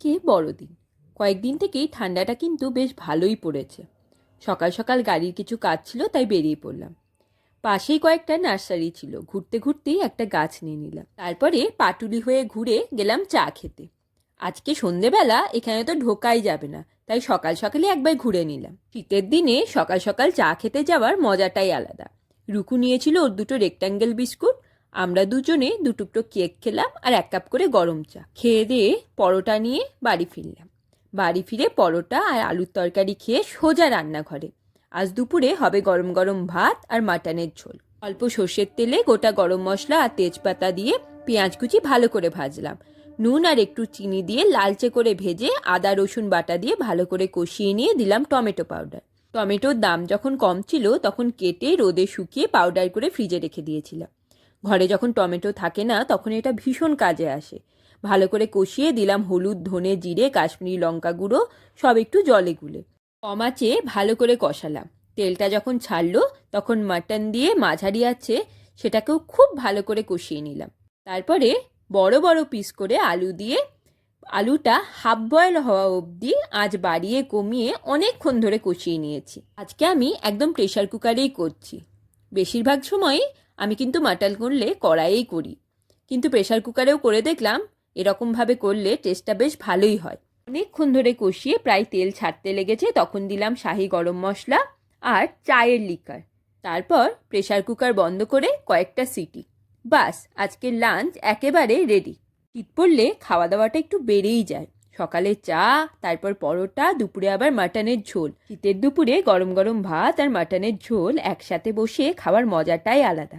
কে বড়দিন? কয়েকদিন থেকেই ঠান্ডাটা কিন্তু বেশ ভালোই পড়েছে। সকাল সকাল গাড়ির কিছু কাজ ছিল, তাই বেরিয়ে পড়লাম। পাশেই কয়েকটা নার্সারি ছিল, ঘুরতে ঘুরতেই একটা গাছ নিয়ে নিলাম। তারপরে পাটুলি হয়ে ঘুরে গেলাম চা খেতে। আজকে সন্ধেবেলা, এখানে তো ঢোকাই যাবে না, তাই সকাল সকালে একবার ঘুরে নিলাম। শীতের দিনে সকাল সকাল চা খেতে যাওয়ার মজাটাই আলাদা। রুকু নিয়েছিল ওর দুটো রেক্ট্যাঙ্গেল বিস্কুট আমরা দুজনে দুটুকটো কেক খেলাম আর এক কাপ করে গরম চা। খেয়ে দিয়ে পরোটা নিয়ে বাড়ি ফিরলাম। বাড়ি ফিরে পরোটা আর আলুর তরকারি খেয়ে সোজা রান্নাঘরে। আজ দুপুরে হবে গরম গরম ভাত আর মাটনের ঝোল। অল্প সর্ষের তেলে গোটা গরম মশলা আর তেজপাতা দিয়ে পেঁয়াজ কুচি ভালো করে ভাজলাম। নুন আর একটু চিনি দিয়ে লালচে করে ভেজে আদা, রসুন বাটা দিয়ে ভালো করে কষিয়ে নিয়ে দিলাম টমেটো পাউডার। টমেটোর দাম যখন কম ছিল তখন কেটে রোদে শুকিয়ে পাউডার করে ফ্রিজে রেখে দিয়েছিলাম। ঘরে যখন টমেটো থাকে না, তখন এটা ভীষণ কাজে আসে। ভালো করে কষিয়ে দিলাম হলুদ, ধনে, জিরে, কাশ্মীরি লঙ্কা গুঁড়ো, সব একটু জলে গুলে। কমাচে ভালো করে কষালাম। তেলটা যখন ছাড়লো, তখন মাটন দিয়ে মাঝারি আছে সেটাকেও খুব ভালো করে কষিয়ে নিলাম। তারপরে বড় বড় পিস করে আলু দিয়ে, আলুটা হাফ বয়েল হওয়া অবধি আজ বাড়িয়ে কমিয়ে অনেকক্ষণ ধরে কষিয়ে নিয়েছি। আজকে আমি একদম প্রেশার কুকারেই করছি। বেশিরভাগ সময়ই আমি কিন্তু মাটন করলে কড়াইয়েই করি। কিন্তু প্রেশার কুকারেও করে দেখলাম, এরকমভাবে করলে টেস্টটা বেশ ভালোই হয়। অনেকক্ষণ ধরে কষিয়ে প্রায় তেল ছাড়তে লেগেছে, তখন দিলাম শাহি গরম মশলা আর চায়ের লিকার তারপর প্রেশার কুকার বন্ধ করে কয়েকটা সিটি। বাস, আজকের লাঞ্চ একেবারে রেডি শীত পড়লে খাওয়া দাওয়াটা একটু বেড়েই যায়। সকালে চা, তারপর পরোটা, দুপুরে আবার মাটনের ঝোল। শীতের দুপুরে গরম গরম ভাত আর মাটনের ঝোল একসাথে বসে খাওয়ার মজাটাই আলাদা।